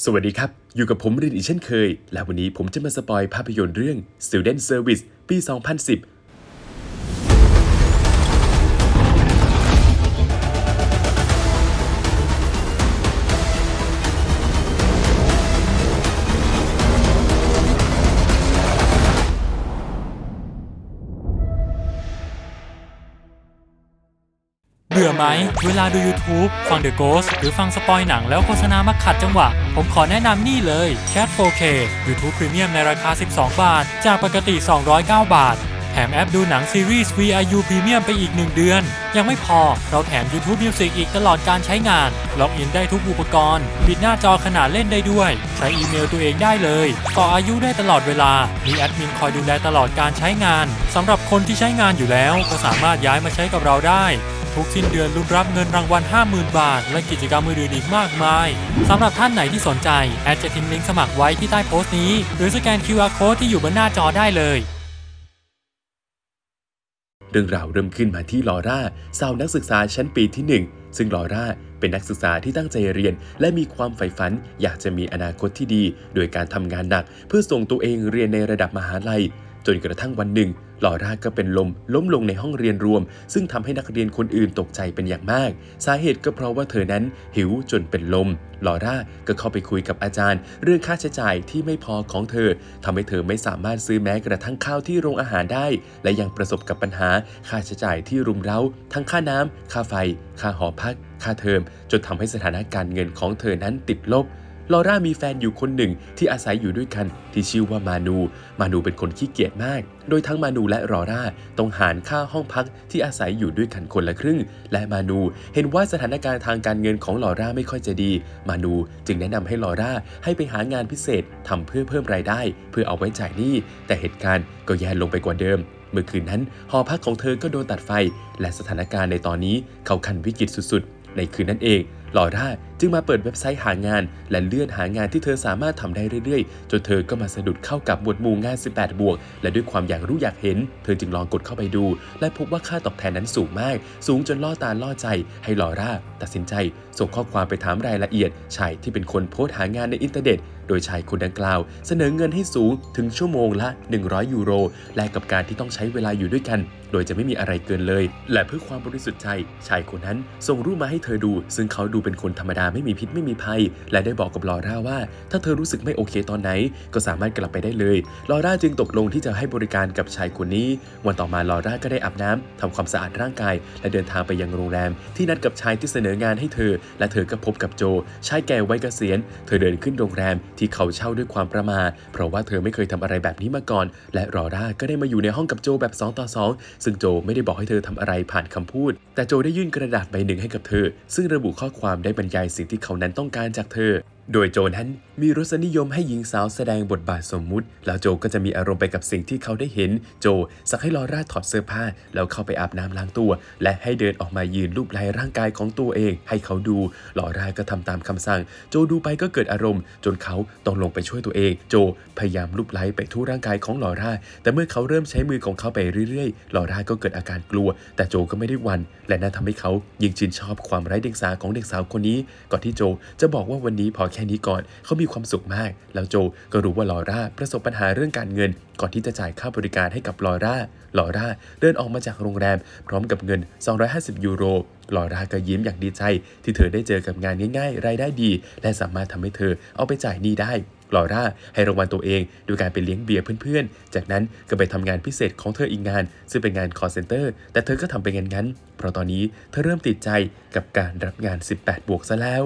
สวัสดีครับ อยู่กับผมรินอีกเช่นเคย และวันนี้ผมจะมาสปอยภาพยนตร์เรื่อง Student Service ปี 2010 ไหม เวลาดู YouTube ฟัง The Ghost หรือฟังสปอยหนังแล้วโฆษณามาขัดจังหวะ ผมขอแนะนำนี่เลย Cat 4K YouTube Premium ในราคา 12 บาท จากปกติ 209 บาท แถมแอปดูหนังซีรีส์ VIU Premium ไปอีก 1 เดือน ยังไม่พอ เราแถม YouTube Music อีกตลอดการใช้งาน ล็อกอินได้ทุกอุปกรณ์ ปิดหน้าจอขนาดเล่นได้ด้วย ใช้อีเมลตัวเองได้เลย ต่ออายุได้ตลอดเวลา มีแอดมินคอยดูแลตลอดการใช้งาน สำหรับคนที่ใช้งานอยู่แล้ว ก็สามารถย้ายมาใช้กับเราได้ ทุกสิ้นเดือนลุ้นรับเงินรางวัล 50,000 บาท และกิจกรรมอื่นๆอีกมากมายสำหรับท่านไหนที่สนใจ แอดจะทิ้งลิงก์สมัครไว้ที่ใต้โพสต์นี้ หรือสแกน QR Code ที่อยู่บนหน้าจอได้เลย เรื่องราวเริ่มขึ้นมาที่ลอร่าสาวนักศึกษาชั้นปีที่ 1 ซึ่งลอร่าเป็นนักศึกษาที่ตั้งใจเรียน และมีความใฝ่ฝัน อยากจะมีอนาคตที่ดี โดยการทำงานหนัก เพื่อส่งตัวเองเรียนในระดับมหาลัย จนกระทั่งวันหนึ่งลอร่าก็เป็นลมล้มลงในห้องเรียนรวม ซึ่งทำให้นักเรียนคนอื่นตกใจเป็นอย่างมาก สาเหตุก็เพราะว่าเธอนั้นหิวจนเป็นลมลอร่าก็เข้าไปคุยกับอาจารย์ เรื่องค่าใช้จ่ายที่ไม่พอของเธอทำให้เธอไม่สามารถซื้อแม้กระทั่งข้าวที่โรงอาหารได้ และยังประสบกับปัญหาค่าใช้จ่ายที่รุมเร้า ทั้งค่าน้ำค่าไฟ ค่าหอพัก ค่าเทอมจนทำให้สถานการณ์เงินของเธอนั้นติดลบ ลอร่ามีแฟนอยู่คนหนึ่งที่อาศัยอยู่ด้วยกันที่ชื่อว่ามานู มานูเป็นคนขี้เกียจมาก โดยทั้งมานูและลอร่าต้องหารค่าห้องพักที่อาศัยอยู่ด้วยกันคนละครึ่ง และมานูเห็นว่าสถานการณ์ทางการเงินของลอร่าไม่ค่อยจะดี มานูจึงแนะนำให้ลอร่าให้ไปหางานพิเศษทำเพื่อเพิ่มรายได้ เพื่อเอาไว้จ่ายหนี้ แต่เหตุการณ์ก็แย่ลงไปกว่าเดิมเมื่อคืนนั้นหอพักของเธอก็โดนตัดไฟ และสถานการณ์ในตอนนี้เข้าขั้นวิกฤตสุดๆ ในคืนนั้นเอง ลอร่าจึงมาเปิดเว็บไซต์หางาน และเลื่อนหางานที่เธอสามารถทำได้เรื่อยๆ จนเธอก็มาสะดุดเข้ากับหมวดหมู่งาน 18 บวก และด้วยความอยากรู้อยากเห็น เธอจึงลองกดเข้าไปดู และพบว่าค่าตอบแทนนั้นสูงมาก สูงจนล่อตาล่อใจ ให้ลอร่าตัดสินใจ ส่งข้อความไปถามรายละเอียดชายที่เป็นคนโพสต์หางานในอินเทอร์เน็ตโดยชายคนดังกล่าว เสนอเงินให้สูงถึงชั่วโมงละ 100 ยูโร แลกกับการที่ต้องใช้เวลาอยู่ด้วยกัน โดยจะไม่มีอะไรเกินเลย และเพื่อความบริสุทธิ์ใจ ชายคนนั้นส่งรูปมาให้เธอดู ซึ่งเขาดูเป็นคนธรรมดาไม่มีพิษไม่มีภัย และได้บอกกับลอร่าว่า ถ้าเธอรู้สึกไม่โอเคตอนไหน ก็สามารถกลับไปได้เลย ลอร่าจึงตกลงที่จะให้บริการกับชายคนนี้ วันต่อมาลอร่าก็ได้อาบน้ำทำความสะอาดร่างกาย และเดินทางไปยังโรงแรม ที่นัดกับชายที่เสนองานให้เธอ และเธอก็พบกับโจ ชายแก่วัยเกษียณ เธอเดินขึ้นโรงแรมที่ที่เขาเช่าด้วยความประมาทเพราะว่าเธอไม่เคยทำอะไรแบบนี้มาก่อน และรอร่าก็ได้มาอยู่ในห้องกับโจแบบ2ต่อ2 ซึ่งโจไม่ได้บอกให้เธอทำอะไรผ่านคำพูด แต่โจได้ยื่นกระดาษใบหนึ่งให้กับเธอ ซึ่งระบุข้อความได้บรรยายสิ่งที่เขานั้นต้องการจากเธอโดยโจนั้นมีรสนิยมให้หญิงสาวแสดงบทบาทสมมุติ แล้วโจก็จะมีอารมณ์ไปกับสิ่งที่เขาได้เห็น โจสักให้ลอร่าถอดเสื้อผ้า แล้วเข้าไปอาบน้ำล้างตัว และให้เดินออกมายืนรูปไล้ร่างกายของตัวเอง ให้เขาดูลอร่าก็ทำตามคำสั่ง โจดูไปก็เกิดอารมณ์ จนเขาต้องลงไปช่วยตัวเอง โจพยายามรูปไล้ไปทั่วร่างกายของลอร่า แต่เมื่อเขาเริ่มใช้มือของเขาไปเรื่อยๆลอร่าก็เกิดอาการกลัว แต่โจก็ไม่ได้วัน และนั่นทำให้เขายิ่งชื่นชอบความไร้เดียงสาของเด็กสาวคนนี้ ก่อนที่โจจะบอกว่าวันนี้พอแค่นี้ก่อน เขามีความสุขมาก แล้วโจก็รู้ว่าลอร่าประสบปัญหาเรื่องการเงิน ก่อนที่จะจ่ายค่าบริการให้กับลอร่าลอร่าเดินออกมาจากโรงแรม พร้อมกับเงิน 250 ยูโรลอร่าก็ยิ้มอย่างดีใจ ที่เธอได้เจอกับงานง่ายๆ รายได้ดี และสามารถทำให้เธอเอาไปจ่ายหนี้ได้ลอร่าให้รางวัลตัวเองโดยการไปเลี้ยงเบียร์เพื่อนๆ จากนั้นก็ไปทำงานพิเศษของเธออีกงาน ซึ่งเป็นงาน call center แต่เธอก็ทำไปงั้นๆเพราะตอนนี้เธอเริ่มติดใจกับการรับงาน 18 บวกซะแล้ว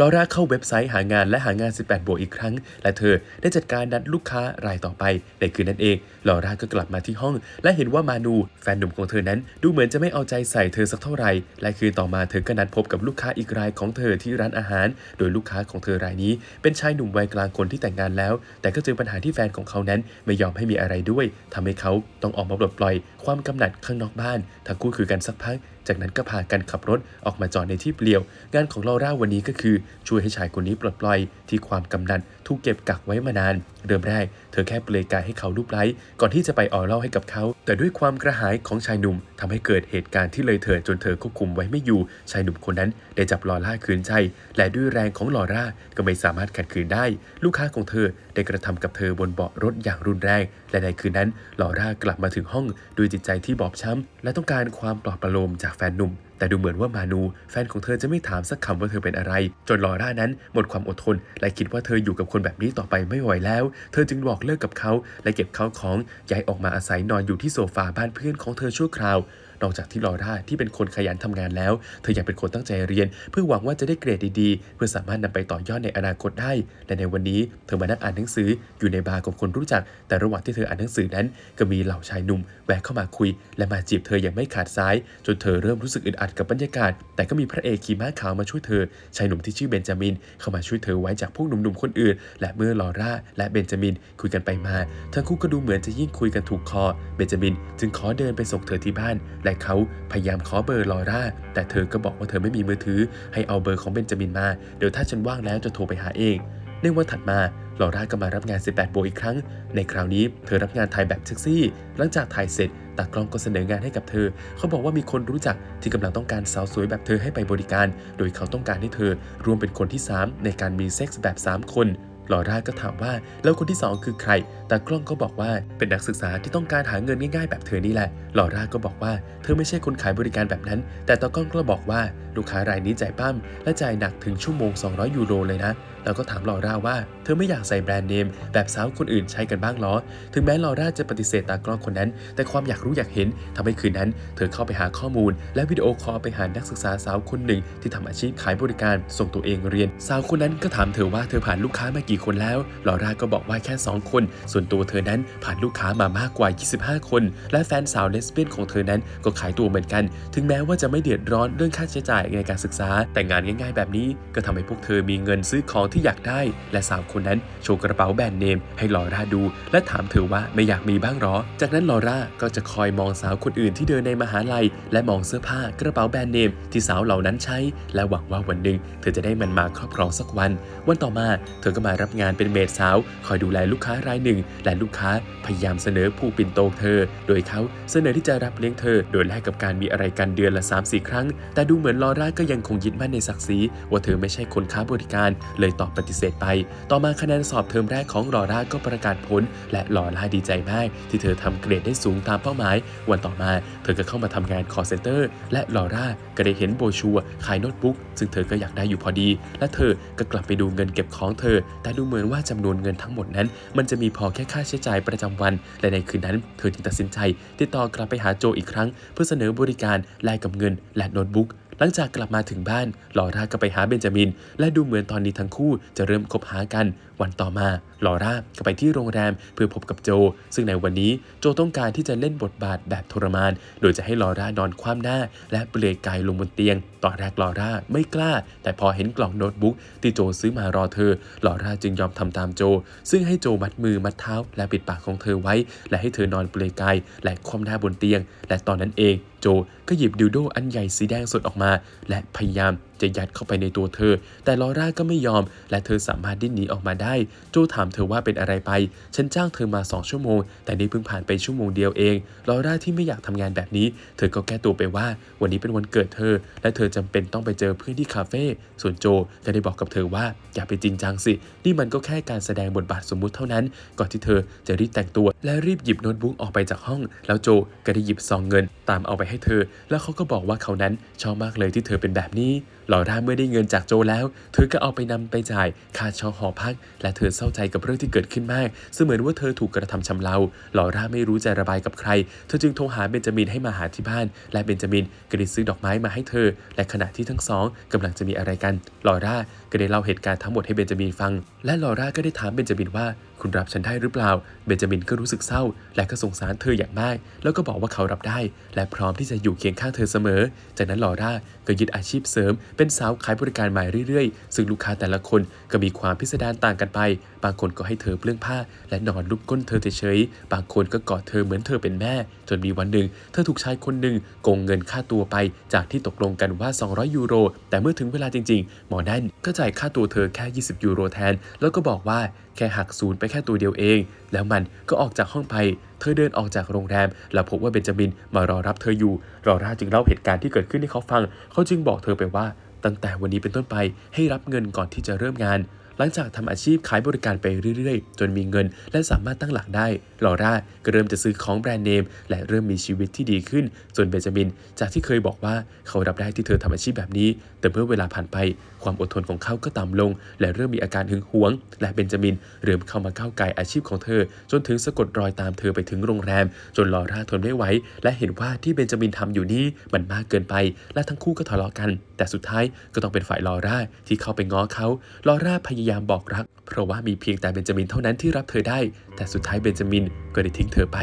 ลอร่าเข้าเว็บไซต์หางานและหางาน 18 บวกอีกครั้ง และเธอได้จัดการนัดลูกค้ารายต่อไปในคืนนั้นเอง ลอร่าก็กลับมาที่ห้อง และเห็นว่ามานู แฟนหนุ่มของเธอนั้น ดูเหมือนจะไม่เอาใจใส่เธอสักเท่าไหร่ และคืนต่อมาเธอก็นัดพบกับลูกค้าอีกรายของเธอที่ร้านอาหาร โดยลูกค้าของเธอรายนี้ เป็นชายหนุ่มวัยกลางคนที่แต่งงานแล้ว แต่ก็เจอปัญหาที่แฟนของเขานั้นไม่ยอมให้มีอะไรด้วยทำให้เขาต้องออกมาปลดปล่อย ความกำหนัดข้างนอกบ้าน ทั้งคู่คือกันสักพัก จากนั้นก็พากันขับรถออกมาจอดในที่เปลี่ยว งานของลอร่าวันนี้ก็คือช่วยให้ชายคนนี้ปลดปล่อยที่ความกำนันถูกเก็บกักไว้มานาน เริ่มแรกเธอแค่เปลือยกายให้เขาลูบไล้ ก่อนที่จะไปอ่อเล่าให้กับเขา แต่ด้วยความกระหายของชายหนุ่มทำให้เกิดเหตุการณ์ที่เลยเถิดจนเธอควบคุมไว้ไม่อยู่ ชายหนุ่มคนนั้นได้จับลอร่าคืนใจ และด้วยแรงของลอร่าก็ไม่สามารถขัดขืนได้ ลูกค้าของเธอได้กระทำกับเธอบนเบาะรถอย่างรุนแรง และในคืนนั้นลอร่ากลับมาถึงห้องด้วยจิตใจที่บอบช้ำและต้องการความปลอบประโลมจากแฟนหนุ่ม แต่ดูเหมือนว่ามานู แฟนของเธอจะไม่ถามสักคำว่าเธอเป็นอะไร จนลอร่านั้นหมดความอดทน และคิดว่าเธออยู่กับคนแบบนี้ต่อไปไม่ไหวแล้ว เธอจึงบอกเลิกกับเขา และเก็บข้าวของย้ายออกมาอาศัยนอนอยู่ที่โซฟาบ้านเพื่อนของเธอชั่วคราว นอกจากที่ลอร่าที่เป็นคนขยันทำงานแล้ว เธอยังเป็นคนตั้งใจเรียน เพื่อหวังว่าจะได้เกรดดีๆ เพื่อสามารถนำไปต่อยอดในอนาคตได้ และในวันนี้เธอมานั่งอ่านหนังสืออยู่ในบาร์กับคนรู้จัก แต่ระหว่างที่เธออ่านหนังสือนั้น ก็มีเหล่าชายหนุ่มแวะเข้ามาคุย และมาจีบเธออย่างไม่ขาดสาย จนเธอเริ่มรู้สึกอึดอัดกับบรรยากาศ แต่ก็มีพระเอกขี่ม้าขาวมาช่วยเธอชายหนุ่มที่ชื่อเบนจามิน เข้ามาช่วยเธอไว้จากพวกหนุ่มๆคนอื่น และเมื่อลอร่าและเบนจามินคุยกันไปมาทั้งคู่ก็ดูเหมือนจะยิ่งคุยกันถูกคอ เบนจามินจึงขอเดินไปส่งเธอที่บ้านและเขาพยายามขอเบอร์ลอร่า แต่เธอก็บอกว่าเธอไม่มีมือถือ ให้เอาเบอร์ของเบนจามินมา เดี๋ยวถ้าฉันว่างแล้วจะโทรไปหาเอง ในวันถัดมาลอร่าก็มารับงาน 18 โบอีกครั้ง ในคราวนี้เธอรับงานถ่ายแบบเซ็กซี่ หลังจากถ่ายเสร็จ ตากล้องก็เสนองานให้กับเธอ เขาบอกว่ามีคนรู้จักที่กำลังต้องการสาวสวยแบบเธอให้ไปบริการ โดยเขาต้องการให้เธอรวมเป็นคนที่ 3 ในการมีเซ็กส์แบบ 3 คน ลอร่าก็ถามว่าแล้วคนที่ 2 คือใครตากล้องก็บอกว่าเป็นนักศึกษาที่ต้องการหาเงินง่ายๆ แบบเธอนี่แหละ ลอร่าก็บอกว่าเธอไม่ใช่คนขายบริการแบบนั้น แต่ตากล้องก็บอกว่าลูกค้ารายนี้จ่ายปั้มและจ่ายหนักถึงชั่วโมง 200 ยูโรเลยนะ แล้วก็ถามลอร่าว่าเธอไม่อยากใส่แบรนด์เนมแบบสาวคนอื่นใช้กันบ้างหรอ ถึงแม้ลอร่าจะปฏิเสธตากล้องคนนั้น แต่ความอยากรู้อยากเห็นทำให้คืนนั้น เธอเข้าไปหาข้อมูล และวิดีโอคอลไปหานักศึกษาสาวคนหนึ่ง ที่ทำอาชีพขายบริการส่งตัวเองเรียน สาวคนนั้นก็ถามเธอว่าเธอผ่านลูกค้ามากี่คนแล้ว ลอร่าก็บอกว่าแค่ 2 คน ส่วนตัวเธอนั้นผ่านลูกค้ามามากกว่า 25 คน และแฟนสาวเลสเบี้ยนของเธอนั้นก็ขายตัวเหมือนกัน ถึงแม้ว่าจะไม่เดือดร้อนเรื่องค่าใช้จ่ายในการศึกษา แต่งานง่าย ๆ แบบนี้ก็ทำให้พวกเธอมีเงินซื้อของที่อยากได้ และสาวคนนั้นโชว์กระเป๋าแบรนด์เนมให้ลอร่าดู และถามเธอว่าไม่อยากมีบ้างหรอ จากนั้นลอร่าก็จะคอยมองสาวคนอื่นที่เดินในมหาลัย และมองเสื้อผ้ากระเป๋าแบรนด์เนมที่สาวเหล่านั้นใช้ และหวังว่าวันหนึ่งเธอจะได้มันมาครอบครองสักวัน วันต่อมาเธอก็มารับงานเป็นเมดสาว คอยดูแลลูกค้ารายหนึ่ง และลูกค้าพยายามเสนอผู้ปิ่นโตเธอ โดยเขาเสนอที่จะรับเลี้ยงเธอ โดยแลกกับการมีอะไรกันเดือนละ 3-4 ครั้ง แต่ดูเหมือนลอร่าก็ยังคงยึดมั่นในศักดิ์ศรีว่าเธอไม่ใช่คนค้าบริการ เลยตอบปฏิเสธไป ต่อมาคะแนนสอบเทอมแรกของลอร่าก็ประกาศผล และลอร่าดีใจมากที่เธอทำเกรดได้สูงตามเป้าหมาย วันต่อมาเธอก็เข้ามาทำงานคอร์เซนเตอร์ และลอร่าก็ได้เห็นโบชัวขายโน้ตบุ๊กซึ่งเธอก็อยากได้อยู่พอดี และเธอก็กลับไปดูเงินเก็บของเธอ แต่ดูเหมือนว่าจำนวนเงินทั้งหมดนั้น มันจะมีพอแค่ค่าใช้จ่ายประจำวัน และในคืนนั้น เธอจึงตัดสินใจ ติดต่อกลับไปหาโจอีกครั้ง เพื่อเสนอบริการแลกกับเงินและโน้ตบุ๊ก หลังจากกลับมาถึงบ้านลอร่าก็ไปหาเบนจามิน และดูเหมือนตอนนี้ทั้งคู่จะเริ่มคบหากันวันต่อมาลอร่าก็ไปที่โรงแรมเพื่อพบกับโจ ซึ่งในวันนี้โจต้องการที่จะเล่นบทบาทแบบทรมาน โดยจะให้ลอร่านอนคว่ำหน้า และเปลือยกายลงบนเตียง ตอนแรกลอร่าไม่กล้า แต่พอเห็นกล่องโน้ตบุ๊กที่โจซื้อมารอเธอลอร่าจึงยอมทำตามโจ ซึ่งให้โจมัดมือมัดเท้า และปิดปากของเธอไว้ และให้เธอนอนเปลือยกายและคว่ำหน้าบนเตียง และตอนนั้นเอง โจก็หยิบดิวโดอันใหญ่สีแดงสดออกมา และพยายาม จะยัดเข้าไปในตัวเธอ แต่ลอร่าก็ไม่ยอม และเธอสามารถดิ้นหนีออกมาได้โจถามเธอว่าเป็นอะไรไป ฉันจ้างเธอมา 2 ชั่วโมง แต่นี่เพิ่งผ่านไปชั่วโมงเดียวเอง ลอร่าที่ไม่อยากทำงานแบบนี้ เธอก็แก้ตัวไปว่า วันนี้เป็นวันเกิดเธอ และเธอจำเป็นต้องไปเจอเพื่อนที่คาเฟ่ ส่วนโจก็ได้บอกกับเธอว่าอย่าไปจริงจังสิ นี่มันก็แค่การแสดงบทบาทสมมุติเท่านั้น ก่อนที่เธอจะรีบแต่งตัว และรีบหยิบโน้ตบุ๊กออกไปจากห้อง แล้วโจก็ได้หยิบซองเงิน ตามเอาไปให้เธอ แล้วเขาก็บอกว่าเขานั้นชอบมากเลยที่เธอเป็นแบบนี้ลอร่าเมื่อได้เงินจากโจแล้ว เธอก็เอาไปนำไปจ่ายค่าเช่าหอพัก และเธอเศร้าใจกับเรื่องที่เกิดขึ้นมาก เสมือนว่าเธอถูกกระทำชำเราลอร่าไม่รู้จะระบายกับใคร เธอจึงโทรหาเบนจามินให้มาหาที่บ้าน และเบนจามินก็ได้ซื้อดอกไม้มาให้เธอ และขณะที่ทั้งสองกำลังจะมีอะไรกันลอร่าก็ได้เล่าเหตุการณ์ทั้งหมดให้เบนจามินฟัง และลอร่าก็ได้ถามเบนจามินว่าคุณรับฉันได้หรือเปล่า เบนจามินก็รู้สึกเศร้า และก็สงสารเธออย่างมาก แล้วก็บอกว่าเขารับได้ และพร้อมที่จะอยู่เคียงข้างเธอเสมอ จากนั้นลอร่าก็ยึดอาชีพเสริมเป็นสาวขายบริการมาเรื่อยๆ ซึ่งลูกค้าแต่ละคนก็มีความพิสดารต่างกันไป บางคนก็ให้เธอเปลื้องผ้า และนอนลุกก้นเธอเฉยๆ บางคนก็กอดเธอเหมือนเธอเป็นแม่ จนมีวันหนึ่ง เธอถูกชายคนหนึ่งโกงเงินค่าตัวไป จากที่ตกลงกันว่า 200 ยูโร แต่เมื่อถึงเวลาจริงๆ หมอนั่นก็จ่ายค่าตัวเธอแค่ 20 ยูโรแทน แล้วก็บอกว่า แค่หักศูนย์ไปแค่ตัวเดียวเอง แล้วมันก็ออกจากห้องไป เธอเดินออกจากโรงแรม แล้วพบว่าเบนจามินมารอรับเธออยู่รอราจึงเล่าเหตุการณ์ที่เกิดขึ้นให้เขาฟัง เขาจึงบอกเธอไปว่าตั้งแต่วันนี้เป็นต้นไปให้รับเงินก่อนที่จะเริ่มงาน หลังจากทำอาชีพขายบริการไปเรื่อยๆ จนมีเงิน และสามารถตั้งหลักได้ ลอร่าก็เริ่มจะซื้อของแบรนด์เนม และเริ่มมีชีวิตที่ดีขึ้น ส่วนเบนจามิน จากที่เคยบอกว่าเขารับได้ที่เธอทำอาชีพแบบนี้ แต่เมื่อเวลาผ่านไป ความอดทนของเขาก็ต่ำลง และเริ่มมีอาการหึงหวง และเบนจามินเริ่มเข้ามาก้าวไก่อาชีพของเธอ จนถึงสะกดรอยตามเธอไปถึงโรงแรม จนลอร่าทนไม่ไหวและเห็นว่าที่เบนจามินทำอยู่นี้มันมากเกินไป และทั้งคู่ก็ทะเลาะกัน แต่สุดท้ายก็ต้องเป็นฝ่ายลอร่าที่เข้าไปง้อเขาลอร่าพยายามบอกรัก เพราะว่ามีเพียงแต่เบนจามินเท่านั้นที่รับเธอได้ แต่สุดท้ายเบนจามินก็ได้ทิ้งเธอไป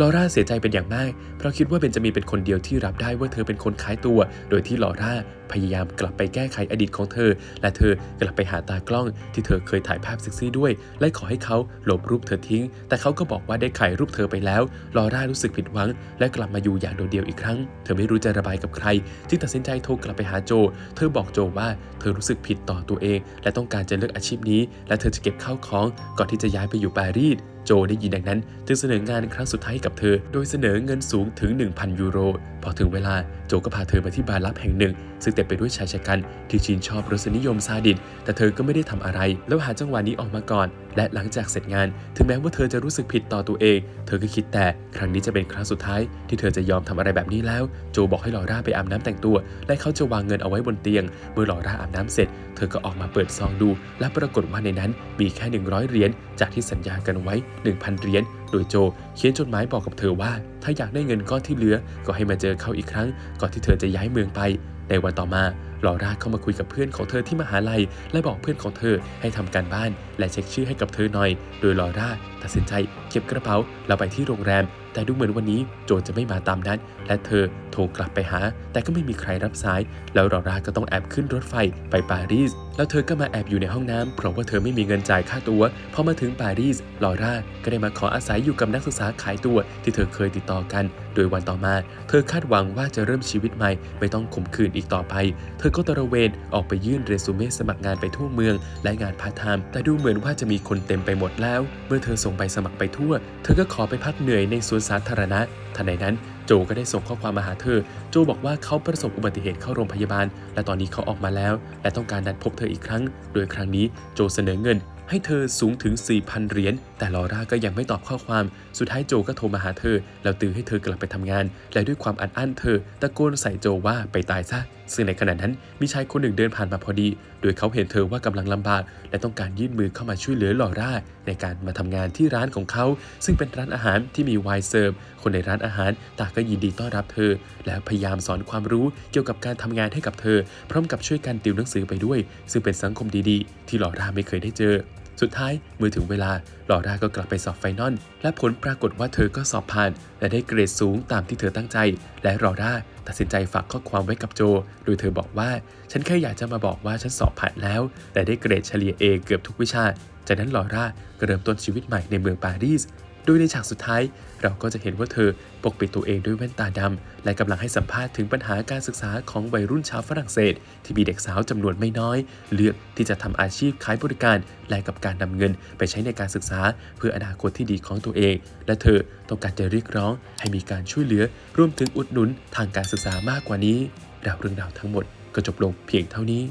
ลอร่าเสียใจเป็นอย่างมาก เพราะคิดว่าเบนจามินเป็นคนเดียวที่รับได้ว่าเธอเป็นคนขายตัว โดยที่ลอร่าพยายามกลับไปแก้ไขอดีตของเธอ และเธอกลับไปหาตากล้องที่เธอเคยถ่ายภาพเซ็กซี่ด้วย และขอให้เขาลบรูปเธอทิ้ง แต่เขาก็บอกว่าได้ขายรูปเธอไปแล้ว ลอร่ารู้สึกผิดหวัง และกลับมาอยู่อย่างโดดเดี่ยวอีกครั้ง เธอไม่รู้จะระบายกับใคร จึงตัดสินใจโทรกลับไปหาโจ เธอบอกโจว่าเธอรู้สึกผิดต่อตัวเอง และต้องการจะเลิกอาชีพนี้ และเธอจะเก็บข้าวของก่อนที่จะย้ายไปอยู่ปารีส โจได้ยินดังนั้นจึงเสนองานครั้งสุดท้ายกับเธอ โดยเสนอเงินสูงถึง 1,000 ยูโร อถึงเวลาโจก็พาเธอมาที่บาร์ลับแห่งหนึ่ง ซึ่งเต็มไปด้วยชายชะกันที่ชื่นชอบรสนิยมซาดิสแต่เธอก็ไม่ได้ทำอะไร แล้วหาจังหวะนี้ออกมาก่อน และหลังจากเสร็จงาน ถึงแม้ว่าเธอจะรู้สึกผิดต่อตัวเอง เธอก็คิดแต่ครั้งนี้จะเป็นครั้งสุดท้าย ที่เธอจะยอมทำอะไรแบบนี้แล้ว โจบอกให้ลอร่าไปอาบน้ำแต่งตัว และเขาจะวางเงินเอาไว้บนเตียง เมื่อลอร่าอาบน้ำเสร็จ เธอก็ออกมาเปิดซองดู และปรากฏว่าในนั้นมีแค่ 100 เหรียญจากที่สัญญากันไว้ 1,000 เหรียญ โดยโจเขียนจดหมายบอกกับเธอว่า ถ้าอยากได้เงินก้อนที่เหลือก็ให้มาเจอเขาอีกครั้ง ก่อนที่เธอจะย้ายเมืองไป ในวันต่อมาลอร่าเข้ามาคุยกับเพื่อนของเธอที่มหาลัย และบอกเพื่อนของเธอให้ทำการบ้าน และเช็คชื่อให้กับเธอหน่อย โดยลอร่าตัดสินใจเก็บกระเป๋าแล้วไปที่โรงแรม แต่ดูเหมือนวันนี้โจจะไม่มาตามนัดและเธอโทรกลับไปหา แต่ก็ไม่มีใครรับสาย แล้วลอร่าก็ต้องแอบขึ้นรถไฟไปปารีส แล้วเธอก็มาแอบอยู่ในห้องน้ำเพราะว่าเธอไม่มีเงินจ่ายค่าตัวพอมาถึงปารีสลอร่าก็ได้มาขออาศัยอยู่กับนักศึกษาขายตัวที่เธอเคยติดต่อกัน โดยวันต่อมา เธอคาดหวังว่าจะเริ่มชีวิตใหม่ ไม่ต้องข่มขืนอีกต่อไป เธอก็ตระเวนออกไปยื่นเรซูเม่สมัครงานไปทั่วเมือง และงานพาร์ทไทม์แต่ดูเหมือนว่าจะมีคนเต็มไปหมดแล้ว เมื่อเธอส่งใบสมัครไปทั่ว เธอก็ขอไปพักเหนื่อยในสวนสาธารณะ ทันใดนั้นโจก็ได้ส่งข้อความมาหาเธอ โจบอกว่าเขาประสบอุบัติเหตุเข้าโรงพยาบาล และตอนนี้เขาออกมาแล้ว และต้องการนัดพบเธออีกครั้ง โดยครั้งนี้โจเสนอเงิน ให้เธอสูงถึง 4,000 เหรียญ แต่ลอร่าก็ยังไม่ตอบข้อความ สุดท้ายโจก็โทรมาหาเธอ แล้วตือให้เธอกลับไปทำงาน และด้วยความอัดอั้นเธอ ตะโกนใส่โจว่าไปตายซะ ซึ่งในขณะนั้นมีชายคนหนึ่งเดินผ่านมาพอดี โดยเขาเห็นเธอว่ากำลังลำบาก และต้องการยื่นมือเข้ามาช่วยเหลือลอร่า ในการมาทำงานที่ร้านของเขา ซึ่งเป็นร้านอาหารที่มีไวน์เซิร์ฟคนในร้านอาหารต่างก็ยินดีต้อนรับเธอ และพยายามสอนความรู้เกี่ยวกับการทำงานให้กับเธอ พร้อมกับช่วยกันติวหนังสือไปด้วย ซึ่งเป็นสังคมดีๆ ที่ลอร่าไม่เคยได้เจอสุดท้ายเมื่อถึงเวลาลอร่าก็กลับไปสอบไฟนอลและผลปรากฏว่าเธอก็สอบผ่าน และได้เกรดสูงตามที่เธอตั้งใจ และลอร่า ตัดสินใจฝากข้อความไว้กับโจ โดยเธอบอกว่า ฉันแค่อยากจะมาบอกว่าฉันสอบผ่านแล้ว แต่ได้เกรดเฉลี่ยเอเกือบทุกวิชา จากนั้นลอร่าก็เริ่มต้นชีวิตใหม่ในเมืองปารีส โดยในฉากสุดท้าย เราก็จะเห็นว่าเธอปกปิดตัวเองด้วยแว่นตาดำและกำลังให้สัมภาษณ์ถึงปัญหาการศึกษาของวัยรุ่นชาวฝรั่งเศส ที่มีเด็กสาวจำนวนไม่น้อย เลือกที่จะทำอาชีพขายบริการแลกกับการนำเงิน ไปใช้ในการศึกษา เพื่ออนาคตที่ดีของตัวเอง และเธอต้องการจะเรียกร้อง ให้มีการช่วยเหลือรวมถึงอุดหนุนทางการศึกษามากกว่านี้ดาวเรื่องราวทั้งหมดก็จบลงเพียงเท่านี้